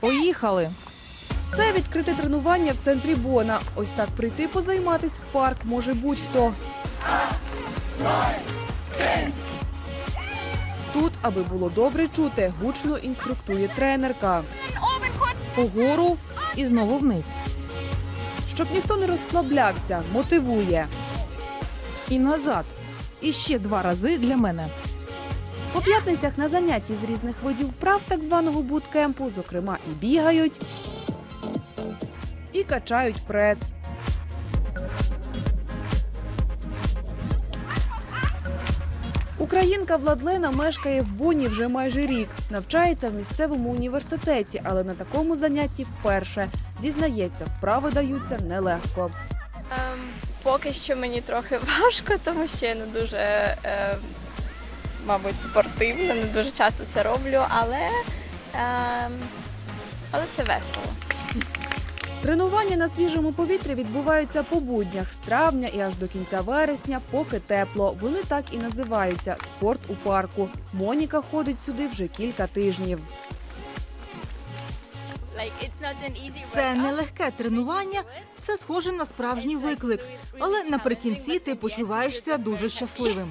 Поїхали! Це відкрите тренування в центрі Бона. Ось так прийти позайматись в парк може будь-хто. Тут, аби було добре чути, гучно інструктує тренерка. Угору і знову вниз. Щоб ніхто не розслаблявся, мотивує. І назад. І ще два рази для мене. По п'ятницях на занятті з різних видів вправ так званого буткемпу, зокрема, і бігають, і качають прес. Українка Владлена мешкає в Боні вже майже рік. Навчається в місцевому університеті, але на такому занятті вперше. Зізнається, вправи даються нелегко. Ем, поки що мені трохи важко, тому що я не дуже, е, мабуть, спортивна, не дуже часто це роблю, але, ем, але це весело. Тренування на свіжому повітрі відбуваються по буднях з травня і аж до кінця вересня, поки тепло. Вони так і називаються спорт у парку. Моніка ходить сюди вже кілька тижнів. Це нелегке тренування, це схоже на справжній виклик, але наприкінці ти почуваєшся дуже щасливим.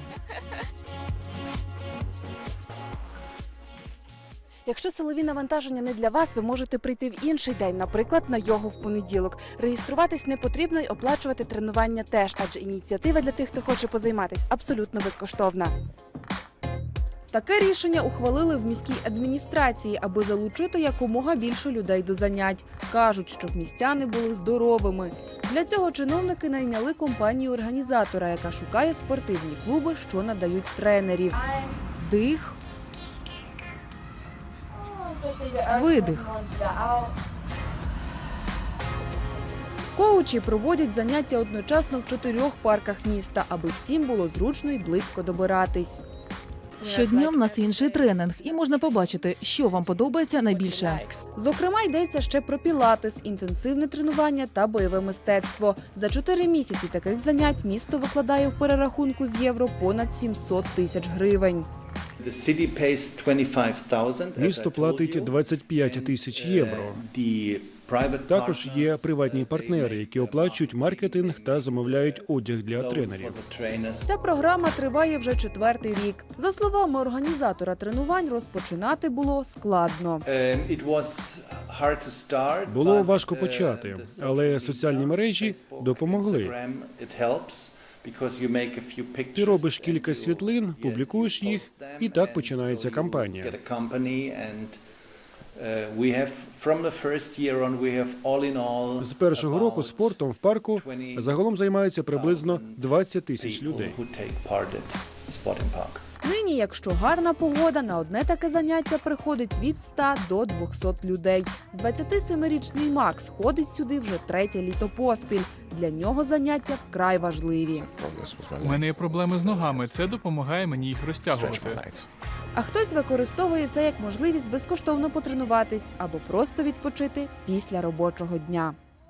Якщо силові навантаження не для вас, ви можете прийти в інший день, наприклад, на йогу в понеділок. Реєструватись не потрібно й оплачувати тренування теж, адже ініціатива для тих, хто хоче позайматись, абсолютно безкоштовна. Таке рішення ухвалили в міській адміністрації, аби залучити якомога більше людей до занять. Кажуть, щоб містяни були здоровими. Для цього чиновники найняли компанію організатора, яка шукає спортивні клуби, що надають тренерів. Дих, видих. Коучі проводять заняття одночасно в чотирьох парках міста, аби всім було зручно і близько добиратись. Щодня в нас інший тренинг, і можна побачити, що вам подобається найбільше. Зокрема, йдеться ще про пілатес, інтенсивне тренування та бойове мистецтво. За чотири місяці таких занять місто викладає в перерахунку з євро понад 700 тисяч гривень. Місто платить 25 тисяч євро. Також є приватні партнери, які оплачують маркетинг та замовляють одяг для тренерів. Ця програма триває вже четвертий рік. За словами організатора тренувань, розпочинати було складно. Було важко почати, але соціальні мережі допомогли. Ти робиш кілька світлин, публікуєш їх, і так починається кампанія. З першого року спортом в парку загалом займаються приблизно 20 тисяч людей. Нині, якщо гарна погода, на одне таке заняття приходить від 100 до 200 людей. 27-річний Макс ходить сюди вже третє літо поспіль. Для нього заняття вкрай важливі. У мене є проблеми з ногами. Це допомагає мені їх розтягувати. А хтось використовує це як можливість безкоштовно потренуватись або просто відпочити після робочого дня.